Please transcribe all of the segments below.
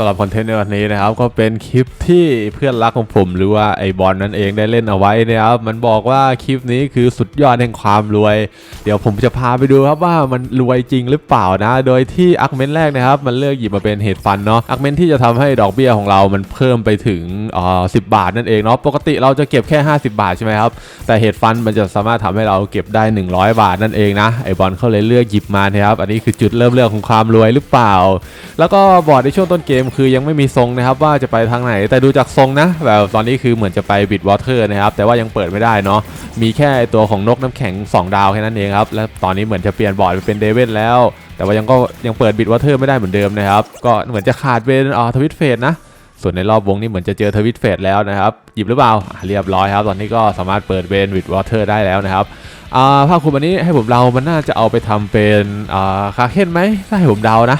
สำหรับคอนเทนต์ในวันนี้นะครับ ก็เป็นคลิปที่เพื่อนรักของผมหรือว่าไอบอลนั่นเองได้เล่นเอาไว้นะครับ มันบอกว่าคลิปนี้คือสุดยอดแห่งความรวย เดี๋ยวผมจะพาไปดูครับว่ามันรวยจริงหรือเปล่านะ โดยที่อาร์กเมนแรกนะครับ มันเลือกหยิบมาเป็นเฮดฟันเนาะอาร์กเมนที่จะทำให้ดอกเบี้ยของเรามันเพิ่มไปถึงอ่าสิบาทนั่นเองเนาะปกติเราจะเก็บแค่ 50 บาทใช่ไหมครับแต่เฮดฟันมันจะสามารถทำให้เราเก็บได้ 100 บาทนั่นเองนะไอบอลเขาเลยเลือกหยิบมานะครับอันนี้คือจุดเริ่มเรื่องของความรวยหรือเปล่า แล้วก็บอร์ดในช่วงต้นเกมคือยังไม่มีทรงนะครับว่าจะไปทางไหนแต่ดูจากทรงนะแบบตอนนี้คือเหมือนจะไปบิดวอเตอร์นะครับแต่ว่ายังเปิดไม่ได้เนาะมีแค่ตัวของนกน้ำแข็ง 2 ดาวแค่นั้นเองครับและตอนนี้เหมือนจะเปลี่ยนบอร์ดไปเป็นเดวิดแล้ว แต่ว่ายังก็ยังเปิดบิดวอเตอร์ไม่ได้เหมือนเดิมนะครับก็เหมือนจะขาดเป็นอ่าทวิตเฟสนะส่วนในรอบวงนี้เหมือนจะเจอทวิตเฟสแล้วนะครับหยิบหรือเปล่าเรียบร้อยครับ ตอนนี้ก็สามารถเปิดเวนวิดวอเตอร์ได้แล้วนะครับ อ่าภาคคุมอันนี้ให้ผมเดามันน่าจะเอาไปทำเป็นอ่าคาเคนไหมถ้าให้ผมเดานะ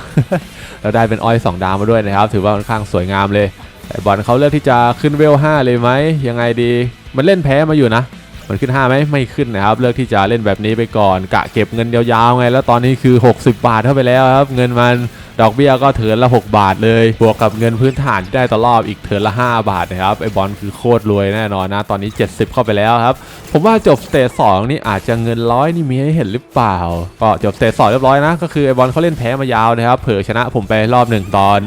เราได้เป็นออยสองดาวมาด้วยนะครับ ถือว่าค่อนข้างสวยงามเลยแต่บอลเขาเลือกที่จะขึ้นเวล5เลยไหมยังไงดี มันเล่นแพ้มาอยู่นะ มันขึ้น5ไหมไม่ขึ้นนะครับ เลือกที่จะเล่นแบบนี้ไปก่อน กะเก็บเงินยาวๆไง แล้วตอนนี้คือ 60 บาทเข้าไปแล้วครับ เงินมันดอกเบี้ยก็เถินละ 6 บาทเลย บวกกับเงินพื้นฐานที่ได้ต่อรอบอีกเถินละ 5 บาทนะครับ ไอบอลคือโคตรรวยแน่นอนนะ ตอนนี้ 70 เข้าไปแล้วครับ ผมว่าจบสเตจสองนี่อาจจะเงินร้อยนี่มีให้เห็นหรือเปล่า ก็จบสเตจสองเรียบร้อยนะ ก็คือไอบอลเขาเล่นแพ้มายาวนะครับ เผลอชนะผมไปรอบหนึ่งตอน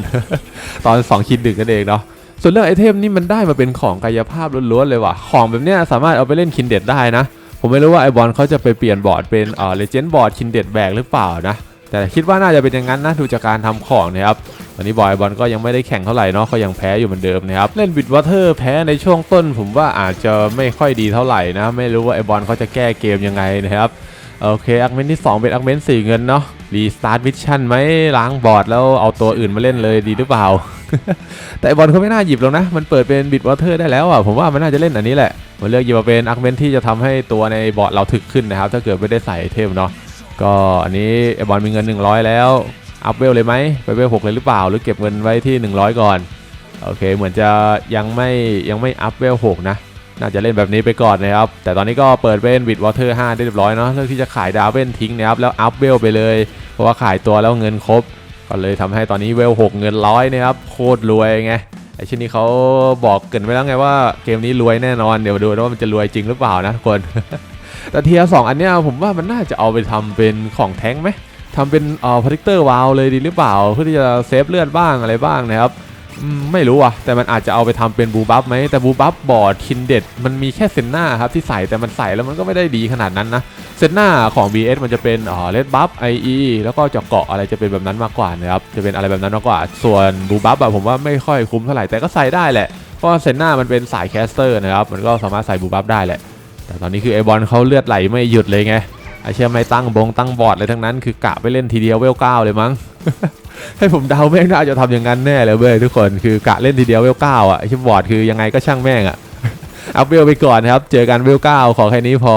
ตอน2คิดดึกนั่นเองเนาะ ส่วนเรื่องไอเทมนี่มันได้มาเป็นของกายภาพล้วนๆเลยว่ะ ของแบบเนี้ยสามารถเอาไปเล่นคินเด็ดได้นะ ผมไม่รู้ว่าไอบอลเขาจะไปเปลี่ยนบอร์ดเป็นเอ่อเลเจนด์บอร์ดคินเด็ดแบกหรือเปล่านะ แต่คิดว่าน่าจะเป็นอย่างนั้นนะดูจากการทำของนะครับตอนนี้บอยบอลก็ยังไม่ได้แข่งเท่าไหร่เนาะเขายังแพ้อยู่เหมือนเดิมนะครับ เล่นบิดวอเตอร์แพ้ในช่วงต้น ผมว่าอาจจะไม่ค่อยดีเท่าไหร่นะ ไม่รู้ว่าไอบอลเขาจะแก้เกมยังไงนะครับ โอเคอักเมนที่ 2 เป็นอักเมนสี่เงินเนาะ รีสตาร์ทมิชชั่นไหมล้างบอร์ดแล้วเอาตัวอื่นมาเล่นเลยดีหรือเปล่า แต่บอลเขาไม่น่าหยิบหรอกนะ มันเปิดเป็นบิดวอเตอร์ได้แล้วอะผมว่ามันน่าจะเล่นอันนี้แหละมันเลือกหยิบมาเป็นอักเมนที่จะทำให้ตัวในบอร์ดเราถึกขึ้นนะครับ ถ้าเกิดไม่ได้ใส่เทมเนาะก็อันนี้ไอบอลมีเงิน 100 แล้วอัพเวลเลยไหมไปเวล6เลยหรือเปล่า หรือเก็บเงินไว้ที่ 100 ก่อนโอเค เหมือนจะยังไม่ยังไม่อัพเวล6นะน่าจะเล่นแบบนี้ไปก่อนนะครับ แต่ตอนนี้ก็เปิดเป็นบิดวอเตอร์5ได้เรียบร้อยเนาะเลือกที่จะขายดาวเว้นทิ้งนะครับแล้วอัพเวลไปเลย เพราะว่าขายตัวแล้วเงินครบ ก็เลยทำให้ตอนนี้เวล6เงินร้อยนะครับโคตรรวยไงไอชิ้นนี้เขาบอกเกินไว้แล้วไงว่าเกมนี้รวยแน่นอนเดี๋ยวดูนะว่ามันจะรวยจริงหรือเปล่านะทุกคนแต่เทียสองอันเนี้ยผมว่ามันน่าจะเอาไปทำเป็นของแท้งไหมทำเป็นเอ่อพาริเตอร์วาลเลยดีหรือเปล่าเพื่อที่จะเซฟเลือดบ้างอะไรบ้างนะครับ ไม่รู้อะแต่มันอาจจะเอาไปทำเป็นบูบัฟไหมแต่บูบัฟบอร์ดคินเด็ดมันมีแค่เซนหน้าครับที่ใส่แต่มันใส่แล้วมันก็ไม่ได้ดีขนาดนั้นนะเซนหน้าของ BS มันจะเป็นอ๋อเลดบัฟไอแล้วก็จะเกาะอะไรจะเป็นแบบนั้นมากกว่านะครับจะเป็นอะไรแบบนั้นมากกว่า ส่วนบูบัฟอะผมว่าไม่ค่อยคุ้มเท่าไหร่แต่ก็ใส่ได้แหละเพราะเซนหน้ามันเป็นสายแคสเตอร์นะครับมันก็สามารถใส่บูบัฟได้แหละ แต่ตอนนี้คือไอบอลเขาเลือดไหลไม่หยุดเลยไงไอเชื่อไม่ตั้งบงตั้งบอร์ดเลยทั้งนั้นคือกะไปเล่นทีเดียวเวลเก้าเลยมั้ง ให้ผมเดาแม่งน่าจะทำอย่างนั้นแน่เลยเว้ยทุกคนคือกะเล่นทีเดียวเวลเก้าอะไอชิบอร์ดคือยังไงก็ช่างแม่งอะอัพเวลไปก่อนครับ เจอกันเวลเก้าขอแค่นี้พอ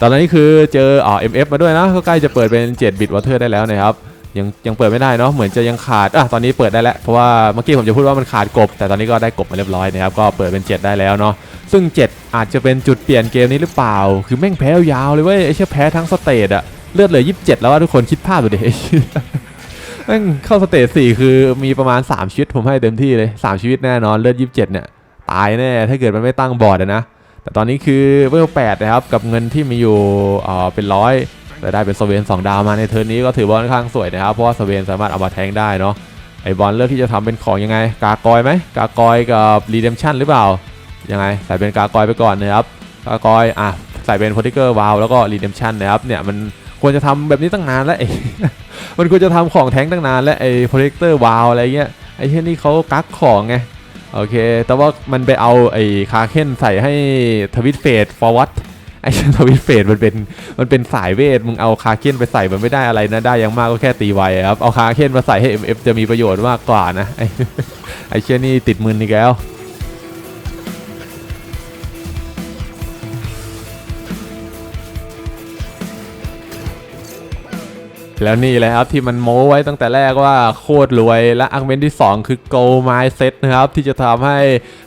ตอนนี้คือเจออ๋อ MF มาด้วยนะก็ใกล้จะเปิดเป็น7บิตวอเตอร์ได้แล้วนะครับยังยังเปิดไม่ได้เนาะเหมือนจะยังขาดอะตอนนี้เปิดได้แล้วเพราะว่าเมื่อกี้ผมจะพูดว่ามันขาดกบ แต่ตอนนี้ก็ได้กบมาเรียบร้อยนะครับก็เปิดเป็น 7 ได้แล้วเนาะซึ่ง 7 อาจจะเป็นจุดเปลี่ยนเกมนี้หรือเปล่า คือแม่งแพ้ยาวเลยเว้ยไอ้เชี่ยแพ้ทั้งสเตจอะเลือดเหลือ 27 แล้วว่าทุกคนคิดภาพดูดิ ม่งเข้าสเตจ4คือมีประมาณ 3 ชีวิตผมให้เต็มที่เลย 3 ชีวิตแน่นอนเลือด27เนี่ย ตายแน่ ถ้าเกิดมันไม่ตั้งบอร์ดนะแต่ตอนนี้คือเวล8นะครับ กับเงินที่มีอยู่เอ่อเป็นร้อยแต่ได้เป็นสเวน2 ดาวมาในเทิร์นนี้ก็ถือว่าค่อนข้างสวยนะครับ เพราะว่าสเวนสามารถเอามาแทงได้เนาะไอบอลเลือกที่จะทำเป็นของยังไง กากอยไหมกากอยกับรีเดมชั่นหรือเปล่ายังไงใส่เป็นกากอยไปก่อนนะครับกากอยอะใส่เป็นโพลิเกอร์วาลแล้วก็รีเดมชั่นนะครับเนี่ยมัน ควรจะทำแบบนี้ตั้งนานแล้วไอ้มันควรจะทำของแท้งตั้งนานแล้วไอ้โพลิเกอร์วาลอะไรเงี้ยไอ้เช่นนี้เขากักของไงโอเค แต่ว่ามันไปเอาไอ้คาเคนใส่ให้ทวิตเฟดฟอร์วัตไอ้ทวิตเฟดมันเป็นมันเป็นสายเวทมึงเอาคาเคนไปใส่มันไม่ได้อะไรนะได้ยังมากก็แค่ตีไวครับเอาคาเคนมาใส่ให้ MF จะมีประโยชน์มากกว่านะไอ้ไอ้เชี่ยนี่ติดมือนี่แก้ว แล้วนี่เลยครับที่มันโม้ไว้ตั้งแต่แรกว่าโคตรรวยและอังเมนที่ 2 คือ Go Mindset นะครับ ที่จะทำให้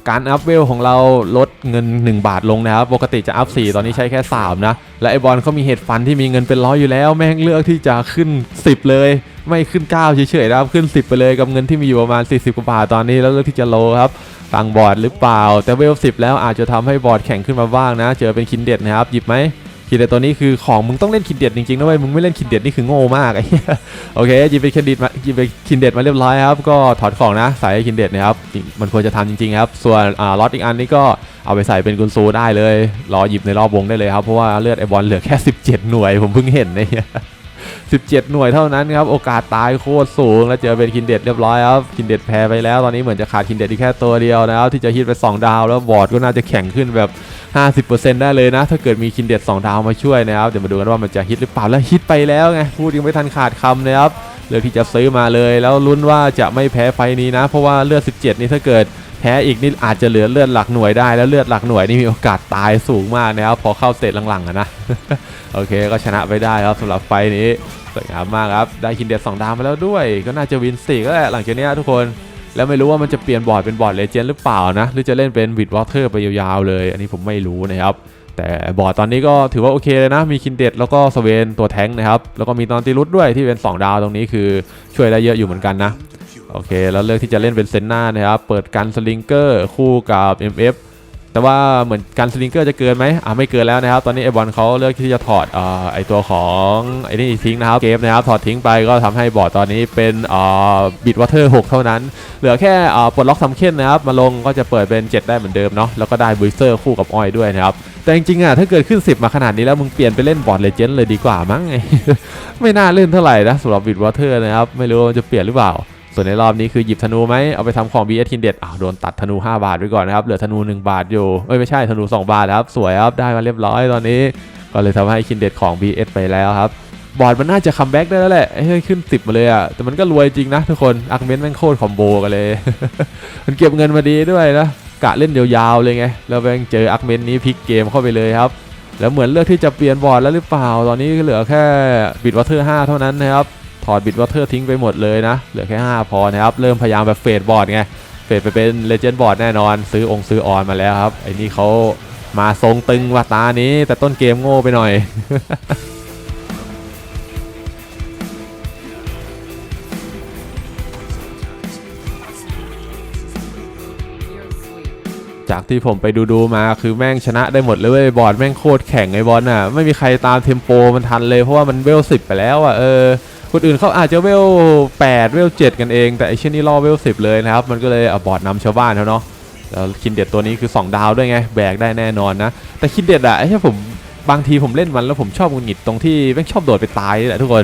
การอัพเวลของเราลดเงิน 1 บาทลงนะครับ ปกติจะอัพ 4 ตอนนี้ใช้แค่ 3 นะ และไอบอลเขามีเหตุฟันที่มีเงินเป็นร้อยอยู่แล้ว แม่งเลือกที่จะขึ้น 10 เลย ไม่ขึ้น 9 เฉยๆนะครับ ขึ้น 10 ไปเลยกับเงินที่มีอยู่ประมาณ 40 กว่าบาทตอนนี้แล้วเลือกที่จะโลครับตังบอร์ดหรือเปล่า แต่เวล10 แล้วอาจจะทำให้บอร์ดแข็งขึ้นมาบ้างนะ เจอเป็นคินเด็ดนะครับหยิบไหม คิดเด็ดตัวนี้คือของมึงต้องเล่นคินเด็ดจริงๆนะเว้ยมึงไม่เล่นคินเด็ดนี่คือโง่มากไอ้โอเคหยิบไปคินเด็ดมาหยิบไปคินเด็ดมาเรียบร้อยครับก็ถอดของนะใส่คินเด็ดนะครับมันควรจะทำจริงๆครับส่วนอ่าล็อตอีกอันนี้ก็เอาไปใส่เป็นกุนซูได้เลยรอหยิบในรอบวงได้เลยครับเพราะว่าเลือดไอบอลเหลือแค่ 17 หน่วยผมเพิ่งเห็นไอ้เนี่ย 17 หน่วยเท่านั้นครับ โอกาสตายโคตรสูง แล้วเจอเป็นคินเด็ดเรียบร้อยครับ คินเด็ดแพ้ไปแล้ว ตอนนี้เหมือนจะขาดคินเด็ดอีกแค่ตัวเดียวนะครับ ที่จะฮิตไปสองดาว แล้วบอร์ดก็น่าจะแข็งขึ้นแบบ 50%ได้เลยนะ ถ้าเกิดมีคินเด็ด2ดาวมาช่วยนะครับ เดี๋ยวมาดูกันว่ามันจะฮิตหรือเปล่า แล้วฮิตไปแล้วไง พูดยังไม่ทันขาดคำนะครับเลือกที่จะซื้อมาเลย แล้วลุ้นว่าจะไม่แพ้ไฟนี้นะ เพราะว่าเลือด 17 นี่ถ้าเกิด แพ้อีกนี่อาจจะเหลือเลือดหลักหน่วยได้แล้วเลือดหลักหน่วยนี่มีโอกาสตายสูงมากนะครับพอเข้าเซตหลังๆนะโอเคก็ชนะไปได้ครับสำหรับไฟนี้สวยงามมากครับได้คินเด็ด2ดาวมาแล้วด้วย ก็น่าจะวินสี่ก็แหละหลังจากนี้ทุกคนแล้วไม่รู้ว่ามันจะเปลี่ยนบอร์ดเป็นบอร์ดเลเจนด์หรือเปล่านะ หรือจะเล่นเป็นวิดวอเตอร์ไปยาวๆเลย อันนี้ผมไม่รู้นะครับ แต่บอร์ดตอนนี้ก็ถือว่าโอเคเลยนะ มีคินเด็ดแล้วก็สเวนตัวแท้งนะครับ แล้วก็มีตอนตีรุดด้วยที่เป็น 2 ดาวตรงนี้คือช่วยได้เยอะอยู่เหมือนกันนะ โอเค แล้วเลือกที่จะเล่นเป็นเซนนานะครับ เปิดกันสลิงเกอร์คู่กับ MF แต่ว่าเหมือนกันสลิงเกอร์จะเกินไหมอ่าไม่เกินแล้วนะครับ ตอนนี้ไอบอลเขาเลือกที่จะถอดอไอตัวของไอ้นี่ทิ้งนะครับ เกมนะครับถอดทิ้งไปก็ทำให้บอร์ดตอนนี้เป็นบิดวอเตอร์6เท่านั้น เหลือแค่ปลดล็อกซัมเคนนะครับ มาลงก็จะเปิดเป็น 7 ได้เหมือนเดิมเนาะ แล้วก็ได้บูสเตอร์คู่กับอ้อยด้วยนะครับ แต่จริงๆอะถ้าเกิดขึ้น 10 มาขนาดนี้แล้วมึงเปลี่ยนไปเล่นบอร์ดเลเจนด์เลยดีกว่ามั้ง ไม่น่าเล่นเท่าไหร่นะสำหรับบิดวอเตอร์นะครับ ไม่รู้ว่าจะเปลี่ยนหรือเปล่า ส่วนในรอบนี้คือหยิบธนูไหมเอาไปทำของ BS ทินเด็ดอ้าวโดนตัดธนู 5 บาทไว้ก่อนนะครับ เหลือธนู 1 บาทอยู่เอ้ยไม่ใช่ธนู 2 บาทครับ สวยครับได้มาเรียบร้อยตอนนี้ ก็เลยทำให้คินเด็ดของ BS ไปแล้วครับ บอร์ดมันน่าจะคัมแบ็กได้แล้วแหละเฮ้ยขึ้น 10 มาเลยอะแต่มันก็รวยจริงนะทุกคนอาร์เมนแม่งโคตรคอมโบกันเลย มันเก็บเงินมาดีด้วยนะกะเล่นยาวๆเลยไงแล้วแม่งเจออาร์เมนนี้พลิกเกมเข้าไปเลยครับแล้วเหมือนเลือกที่จะเปลี่ยนบอร์ดแล้วหรือเปล่า ตอนนี้เหลือแค่บิดวอเตอร์5เท่านั้นนะครับ ถอดบิดวอเตอร์ทิ้งไปหมดเลยนะ เหลือแค่ 5 พอนะครับ เริ่มพยายามแบบเฟดบอร์ดไง เฟดไปเป็นเลเจนด์บอร์ดแน่นอน ซื้อองค์ซื้อออนมาแล้วครับ ไอ้นี่เขามาทรงตึงว่าตานี้ แต่ต้นเกมโง่ไปหน่อยจากที่ผมไปดูดูๆมาคือแม่งชนะได้หมดเลยเว้ยบอร์ดแม่งโคตรแข่งไอ้บอลน่ะ ไม่มีใครตามเทมโปมันทันเลยเพราะว่ามันเวลสิบไปแล้วอะเออ คนอื่นเขาอาจจะเวล8เวล7กันเอง แต่ไอเช่นนี้ล่อเวล10 เลยนะครับ มันก็เลยอบอดนำชาวบ้านเขาเนาะแล้วคินเด็ดตัวนี้คือ 2 ดาวด้วยไง แบกได้แน่นอนนะ แต่คินเด็ดอะไอ้ที่ผมบางทีผมเล่นมันแล้วผมชอบหงุดหงิดตรงที่แม่งชอบโดดไปตายแหละทุกคน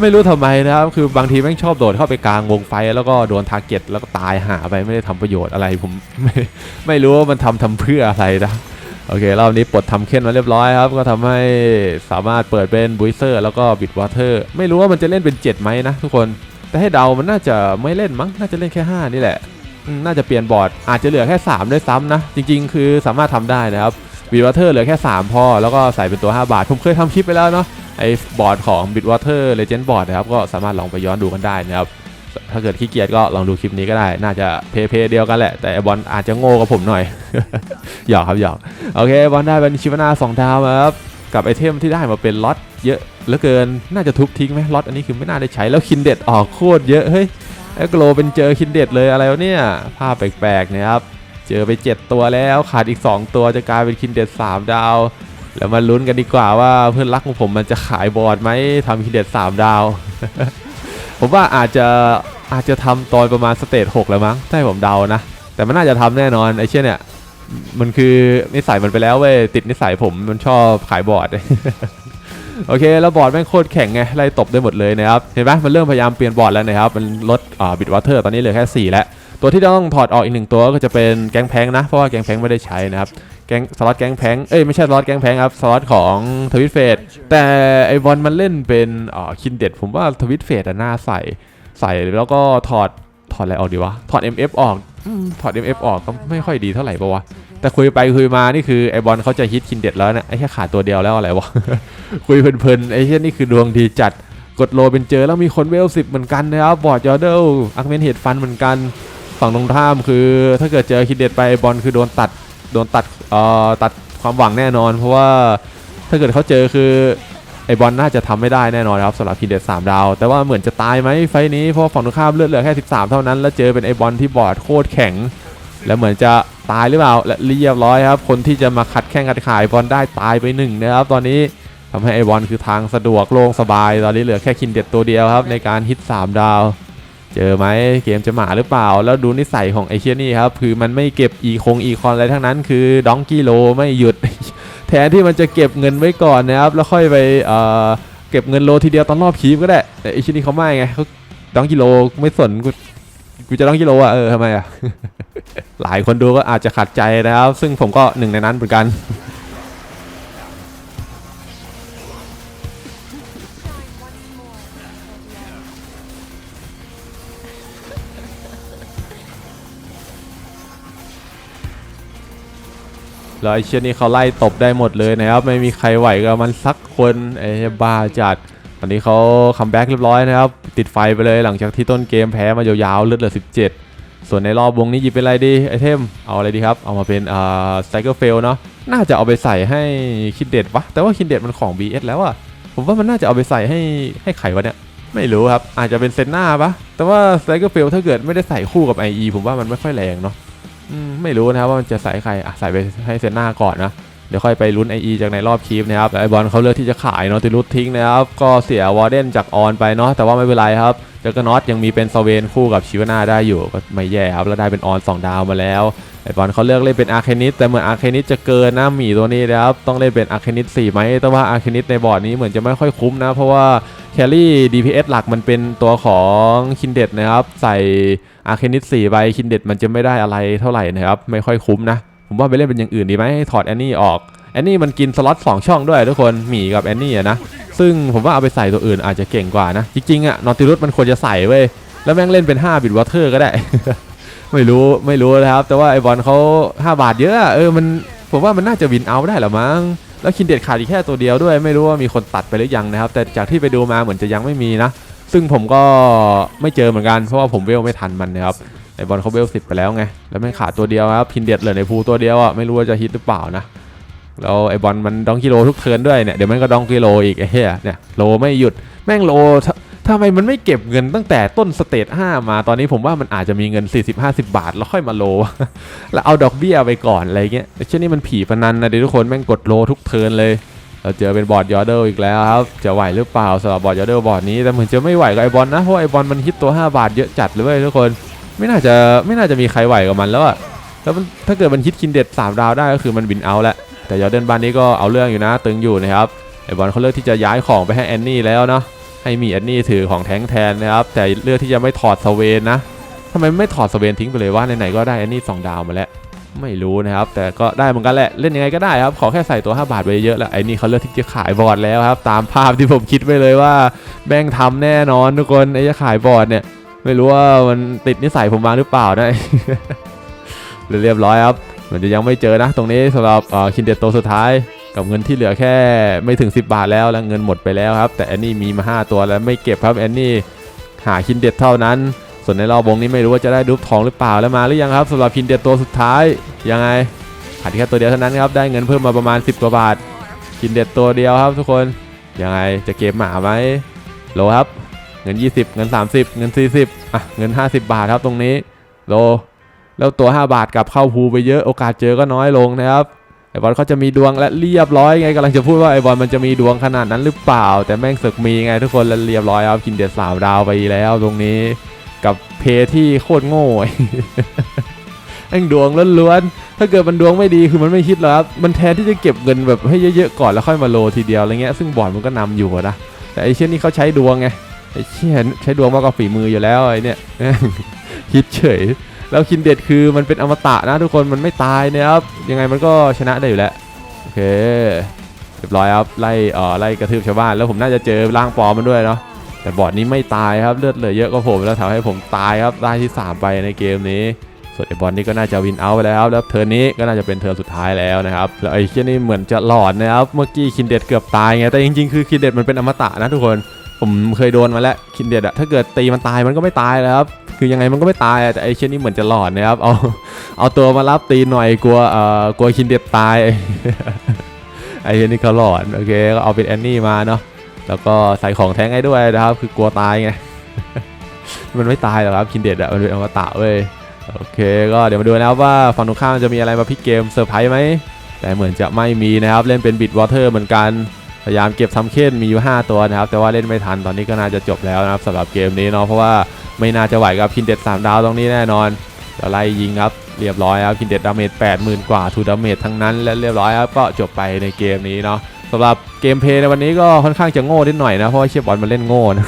ไม่รู้ทำไมนะครับ คือบางทีแม่งชอบโดดเข้าไปกลางวงไฟแล้วก็โดนทาร์เก็ตแล้วก็ตายหาไปไม่ได้ทำประโยชน์อะไรผมไม่ไม่รู้ว่ามันทำทำเพื่ออะไรนะ โอเครอบนี้ปลดทำเค้นมาเรียบร้อยครับ ก็ทำให้สามารถเปิดเป็นบุยเซอร์แล้วก็บิดวอเตอร์ไม่รู้ว่ามันจะเล่นเป็น7ไหมนะทุกคน แต่ให้เดามันน่าจะไม่เล่นมั้ง น่าจะเล่นแค่ 5 นี่แหละ น่าจะเปลี่ยนบอร์ด อาจจะเหลือแค่ 3 ด้วยซ้ำนะ จริง ๆ คือสามารถทำได้นะครับบิดวอเตอร์เหลือแค่ 3 พอ แล้วก็ใส่เป็นตัว 5 บาท ผมเคยทำคลิปไปแล้วเนาะไอ้บอร์ดของ Bitwater Legend Board นะครับก็สามารถลองไปย้อนดูกันได้นะครับ ถ้าเกิดขี้เกียจก็ลองดูคลิปนี้ก็ได้ น่าจะเพย์เพย์เดียวกันแหละ แต่บอลอาจจะโง่กับผมหน่อย หยอกครับหยอก โอเค บอลได้เป็นชิวนาสองดาวครับ กับไอเทมที่ได้มาเป็นล็อตเยอะเหลือเกิน น่าจะทุบทิ้งไหมล็อตอันนี้คือไม่น่าได้ใช้ แล้วคินเด็ดออกโคตรเยอะ เฮ้ยไอ้โกลเป็นเจอคินเด็ดเลยอะไรวะเนี่ย ภาพแปลกๆนะครับ เจอไป 7 ตัวแล้ว ขาดอีก 2 ตัวจะกลายเป็นคินเด็ด3 ดาว แล้วมาลุ้นกันดีกว่าว่าเพื่อนรักของผมมันจะขายบอร์ดไหมทำคินเด็ด3 ดาว ผมว่าอาจจะอาจจะทำตอนประมาณสเตจ6แล้วมั้งถ้าให้ผมเดานะ แต่มันน่าจะทำแน่นอนไอ้เช่นเนี่ย มันคือนิสัยมันไปแล้วเว้ยติดนิสัยผมมันชอบขายบอร์ดโอเค แล้วบอร์ดแม่งโคตรแข็งไงไล่ตบได้หมดเลยนะครับ เห็นไหมมันเริ่มพยายามเปลี่ยนบอร์ดแล้วนะครับ มันลดอ่าบิดวอเตอร์ตอนนี้เหลือแค่ 4 แล้ว ตัวที่ต้องถอดออกอีกหนึ่งตัวก็จะเป็นแกงแพงนะ เพราะว่าแกงแพงไม่ได้ใช้นะครับ แก๊งสล็อตแก๊งแพงเอ้ยไม่ใช่สล็อตแก๊งแพงครับสล็อตของทวิตเฟดแต่ไอบอลมันเล่นเป็นอ่าคินเด็ดผมว่าทวิตเฟดอะน่าใส่ใส่แล้วก็ถอดถอดอะไรออกดีวะถอด MF ออกอถอด MF ออกก็ไม่ค่อยดีเท่าไหร่ปะวะแต่คุยไปคุยมานี่คือไอบอลเขาจะฮิตคินเด็ดแล้วเนะไอ้แค่ขาดตัวเดียวแล้วอะไรวะคุยเพลินๆไอ้เช่นนี่คือดวงดีจัดกดโลเป็นเจอแล้วมีคนเวลสิบเหมือนกันนะครับบอร์ดยอเดลอาร์เมนเฮดฟันเหมือนกันฝั่งตรงข้ามคือถ้าเกิดเจอคิดเด็ดไปบอลคือโดนตัด โดนตัดเอ่อตัดความหวังแน่นอน เพราะว่าถ้าเกิดเขาเจอคือไอบอลน่าจะทำไม่ได้แน่นอนครับสำหรับคิดเด็ด3ดาว แต่ว่าเหมือนจะตายไหมไฟนี้เพราะฝั่งตรงข้ามเลือดเหลือแค่ 13 เท่านั้น แล้วเจอเป็นไอบอลที่บอดโคตรแข็ง แล้วเหมือนจะตายหรือเปล่าและเรียบร้อยครับ คนที่จะมาขัดแข้งขัดขายบอลได้ตายไปหนึ่งนะครับตอนนี้ทำให้ไอบอลคือทางสะดวกโล่งสบาย ตอนนี้เหลือแค่คินเด็ดตัวเดียวครับในการฮิต3ดาว เจอไหมเกมจะหมาหรือเปล่า แล้วดูนิสัยของไอเชียนี่ครับ คือมันไม่เก็บอีคงอีคอนอะไรทั้งนั้น คือดองกี้โลไม่หยุด แทนที่มันจะเก็บเงินไว้ก่อนนะครับ แล้วค่อยไปเอ่อเก็บเงินโลทีเดียวตอนรอบคีฟก็ได้ แต่ไอเชียนี่เขาไม่ไงเขาดองกิโลไม่สนกูกูจะดองกิโลอะเออทำไมอะ หลายคนดูก็อาจจะขัดใจนะครับ ซึ่งผมก็หนึ่งในนั้นเหมือนกัน แล้วไอเชี่ยนี่เขาไล่ตบได้หมดเลยนะครับ ไม่มีใครไหวกับมันสักคนไอ้บ้าจัด ตอนนี้เขาคัมแบ็กเรียบร้อยนะครับ ติดไฟไปเลยหลังจากที่ต้นเกมแพ้มายาวๆเลือดเหลือ 17 ส่วนในรอบวงนี้หยิบเป็นอะไรดีไอเทม เอาอะไรดีครับ เอามาเป็นอ่าสไตเกอร์เฟลเนาะน่าจะเอาไปใส่ให้คินเด็ดวะแต่ว่าคินเด็ดมันของ BS แล้วอะผมว่ามันน่าจะเอาไปใส่ให้ให้ไขวะเนี่ยไม่รู้ครับ อาจจะเป็นเซนหน้าปะแต่ว่าสไตเกอร์เฟลถ้าเกิดไม่ได้ใส่คู่กับ IE ผมว่ามันไม่ค่อยแรงเนาะ ไม่รู้นะครับว่ามันจะใส่ใครอะใส่ไปให้เซนหน้าก่อนนะเดี๋ยวค่อยไปลุ้นไอจากในรอบคีฟนะครับแต่ไอบอลเขาเลือกที่จะขายเนาะติลุททิ้งนะครับก็เสียวอร์เดนจากออนไปเนาะแต่ว่าไม่เป็นไรครับ เจอกนอตยังมีเป็นซเวนคู่กับชิวนาได้อยู่ก็ไม่แย่ครับแล้วได้เป็นออน2ดาวมาแล้วไอบอลเขาเลือกเล่นเป็นอาร์เคนิสแต่เหมือนอาร์เคนิสจะเกินนะหมีตัวนี้นะครับ ต้องเล่นเป็นอาร์เคนิส4ไหมแต่ว่าอาร์เคนิสในบอร์ดนี้เหมือนจะไม่ค่อยคุ้มนะ เพราะว่าแคลรี่ DPS หลักมันเป็นตัวของคินเด็ดนะครับ ใส่อาร์เคนิส4ใบคินเด็ดมันจะไม่ได้อะไรเท่าไหร่นะครับ ไม่ค่อยคุ้มนะ ผมว่าไปเล่นเป็นอย่างอื่นดีไหมถอดแอนนี่ออก แอนนี่มันกินสล็อต2ช่องด้วยทุกคนหมีกับแอนนี่อะนะ ซึ่งผมว่าเอาไปใส่ตัวอื่นอาจจะเก่งกว่านะ จริงๆอะนอติรุสมันควรจะใส่เว้ย แล้วแม่งเล่นเป็น5บิตวอเตอร์ก็ได้ ไม่รู้ไม่รู้นะครับ แต่ว่าไอบอลเขา5 บาทเยอะ เออมันผมว่ามันน่าจะวินเอาได้หรอมั้งแล้วคินเด็ดขาดอีกแค่ตัวเดียวด้วย ไม่รู้ว่ามีคนตัดไปหรือยังนะครับ แต่จากที่ไปดูมาเหมือนจะยังไม่มีนะ ซึ่งผมก็ไม่เจอเหมือนกันเพราะว่าผมเวลไม่ทันมันนะครับไอบอลเขาเวลสิบไปแล้วไงแล้วไม่งขาดตัวเดียวครับคินเด็ดเหลือในพูลตัวเดียวอะไม่รู้ว่าจะฮิตหรือเปล่านะ แล้วไอบอลมันดองกิโลทุกเทินด้วยเนี่ยเดี๋ยวมันก็ดองกิโลอีกไอ้เหี้ยเนี่ยโลไม่หยุดแม่งโลททำไมมันไม่เก็บเงินตั้งแต่ต้นสเตจ5มาตอนนี้ผมว่ามันอาจจะมีเงิน 40-50 บาท แล้วค่อยมาโล แล้วเอาดอกเบี้ยไปก่อนอะไรเงี้ยเช่นนี้มันผีพนันนะเดี๋ยวทุกคนแม่งกดโลทุกเทินเลยเราเจอเป็นบอร์ดยอร์เดลอีกแล้วครับจะไหวหรือเปล่าสำหรับบอร์ดยอร์เดลบอร์ดนี้แต่เหมือนจะไม่ไหวกับไอบอลนะเพราะไอบอลมันฮิตตัว 5 บาทเยอะจัดเลยทุกคนไม่น่าจะไม่น่าจะมีใครไหวกับมันแล้วอะแล้วถ้าเกิดมันฮิตคินเด็ด3ดาวได้ก็คือมันบินเอาแล้ว แต่ยอร์เดนบ้านนี้ก็เอาเรื่องอยู่นะ ตึงอยู่นะครับไอบอลเขาเลือกที่จะย้ายของไปให้แอนนี่แล้วเนาะให้มีแอนนี่ถือของแทงแทนนะครับแต่เลือกที่จะไม่ถอดสเวนนะทำไมไม่ถอดสเวนทิ้งไปเลยว่าไหนๆก็ได้แอนนี่สองดาวมาแล้วไม่รู้นะครับ แต่ก็ได้เหมือนกันแหละเล่นยังไงก็ได้ครับ ขอแค่ใส่ตัว 5 บาทไปเยอะแล้วไอ้นี่เขาเลือกที่จะขายบอร์ดแล้วครับ ตามภาพที่ผมคิดไว้เลยว่าแบงทำแน่นอนทุกคนไอ้จะขายบอร์ดเนี่ย ไม่รู้ว่ามันติดนิสัยผมมาหรือเปล่านะเรียบร้อยครับ มันจะยังไม่เจอนะ ตรงนี้สำหรับคินเดตโตวสุดท้าย กับเงินที่เหลือแค่ไม่ถึง 10 บาทแล้วแล้วเงินหมดไปแล้วครับ แต่แอนนี่มีมา 5 ตัวแล้วไม่เก็บครับแอนนี่หาคินเด็ดเท่านั้น ส่วนในรอบวงนี้ไม่รู้ว่าจะได้รูปทองหรือเปล่าแล้วมาหรือยังครับสำหรับคินเด็ดตัวสุดท้ายยังไงขาดแค่ตัวเดียวเท่านั้นครับได้เงินเพิ่มมาประมาณ 10กว่าบาทคินเด็ดตัวเดียวครับทุกคนยังไงจะเก็บหมาไหมโลครับเงิน 20 เงิน 30 เงิน 40อะเงิน 50 บาทครับตรงนี้โล แล้วตัว 5 บาทกลับเข้าภูไปเยอะโอกาสเจอก็น้อยลงนะครับไอบอลเขาจะมีดวงและเรียบร้อยไงกำลังจะพูดว่าไอบอลมันจะมีดวงขนาดนั้นหรือเปล่า แต่แม่งศึกมีไงทุกคนแล้วเรียบร้อยครับกินเด็ดสามดาวไปแล้วตรงนี้กับเพที่โคตรโง่แม่งดวงล้วนๆ ถ้าเกิดมันดวงไม่ดีคือมันไม่คิดแล้วครับ มันแทนที่จะเก็บเงินแบบให้เยอะๆก่อนแล้วค่อยมาโลทีเดียวอะไรเงี้ย ซึ่งบอร์ดมันก็นำอยู่นะ แต่ไอเช่นนี้เขาใช้ดวงไง ไอเช่นใช้ดวงมากกว่าฝีมืออยู่แล้วไอเนี่ย คิดเฉย แล้วคินเด็ดคือมันเป็นอมตะนะทุกคนมันไม่ตายนะครับยังไงมันก็ชนะได้อยู่แล้วโอเคเรียบร้อยครับไล่เอ่อไล่กระทืบชาวบ้านแล้วผมน่าจะเจอร่างปลอมมันด้วยเนาะแต่บอร์ดนี้ไม่ตายครับเลือดเหลือเยอะกว่าผมแล้วทำให้ผมตายครับได้ที่ 3 ไปในเกมนี้ส่วนไอ้บอลนี่ก็น่าจะวินเอาไปแล้วแล้วเทิร์นนี้ก็น่าจะเป็นเทิร์นสุดท้ายแล้วนะครับแล้วไอ้เชี่ยนี่เหมือนจะหลอดนะครับเมื่อกี้คินเด็ดเกือบตายไงแต่จริงๆคือคินเด็ดมันเป็นอมตะนะทุกคน ผมเคยโดนมาแล้วคินเด็ดอะถ้าเกิดตีมันตายมันก็ไม่ตายแล้วครับคือยังไงมันก็ไม่ตายอะแต่ไอเช่นนี้เหมือนจะหลอดนะครับเอาเอาตัวมารับตีหน่อยกลัวเอ่อกลัวคินเด็ดตายไอเช่นนี้เขาหลอนโอเคก็เอาเป็นแอนนี่มาเนาะแล้วก็ใส่ของแท้งให้ด้วยนะครับ คือกลัวตายไงมันไม่ตายหรอกครับคินเด็ดอะมันเป็นอมตะเว้ยโอเค ก็เดี๋ยวมาดูนะครับว่าฝั่งตรงข้ามจะมีอะไรมาพลิกเกมเซอร์ไพรส์ไหมแต่เหมือนจะไม่มีนะครับเล่นเป็นบิดวอเตอร์เหมือนกัน พยายามเก็บทำเค้นมีอยู่ 5 ตัวนะครับ แต่ว่าเล่นไม่ทันตอนนี้ก็น่าจะจบแล้วนะครับสำหรับเกมนี้เนาะเพราะว่าไม่น่าจะไหวกับคินเด็ด3ดาวตรงนี้แน่นอนเดี๋ยวไล่ยิงครับเรียบร้อยครับคินเด็ดดาเมจ80,000 กว่าทูดาเมจทั้งนั้นและเรียบร้อยครับก็จบไปในเกมนี้เนาะสำหรับเกมเพย์ในวันนี้ก็ค่อนข้างจะโง่นิดหน่อยนะเพราะว่าเชียบอลมันเล่นโง่นะ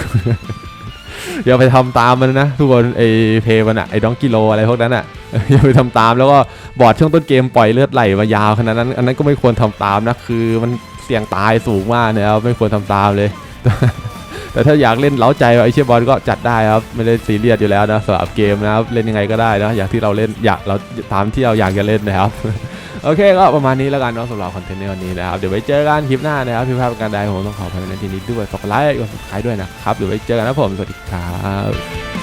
อย่าไปทำตามมันนะทุกคนไอเพย์มันอะไอดองกิโลอะไรพวกนั้นอะอย่าไปทำตามแล้วก็บอร์ดช่วงต้นเกมปล่อยเลือดไหลมายาวขนาดนั้น อันนั้นก็ไม่ควรทำตามนะคือมัน เสี่ยงตายสูงมากนะครับไม่ควรทำตามเลย แต่ถ้าอยากเล่นเล้าใจไอเชียบอลก็จัดได้ครับไม่ได้ซีเรียสอยู่แล้วนะสำหรับเกมนะครับเล่นยังไงก็ได้นะอย่างที่เราเล่นอยากเราตามที่เราอยากจะเล่นนะครับโอเคก็ประมาณนี้แล้วกันเนาะสำหรับคอนเทนต์ในวันนี้นะครับเดี๋ยวไว้เจอกันคลิปหน้านะครับพี่ภาพการใดผมต้องขออภัยในที่นี้ด้วยฝากกดไลค์กด subscribe ด้วยนะครับเดี๋ยวไว้เจอกันนะผมสวัสดีครับ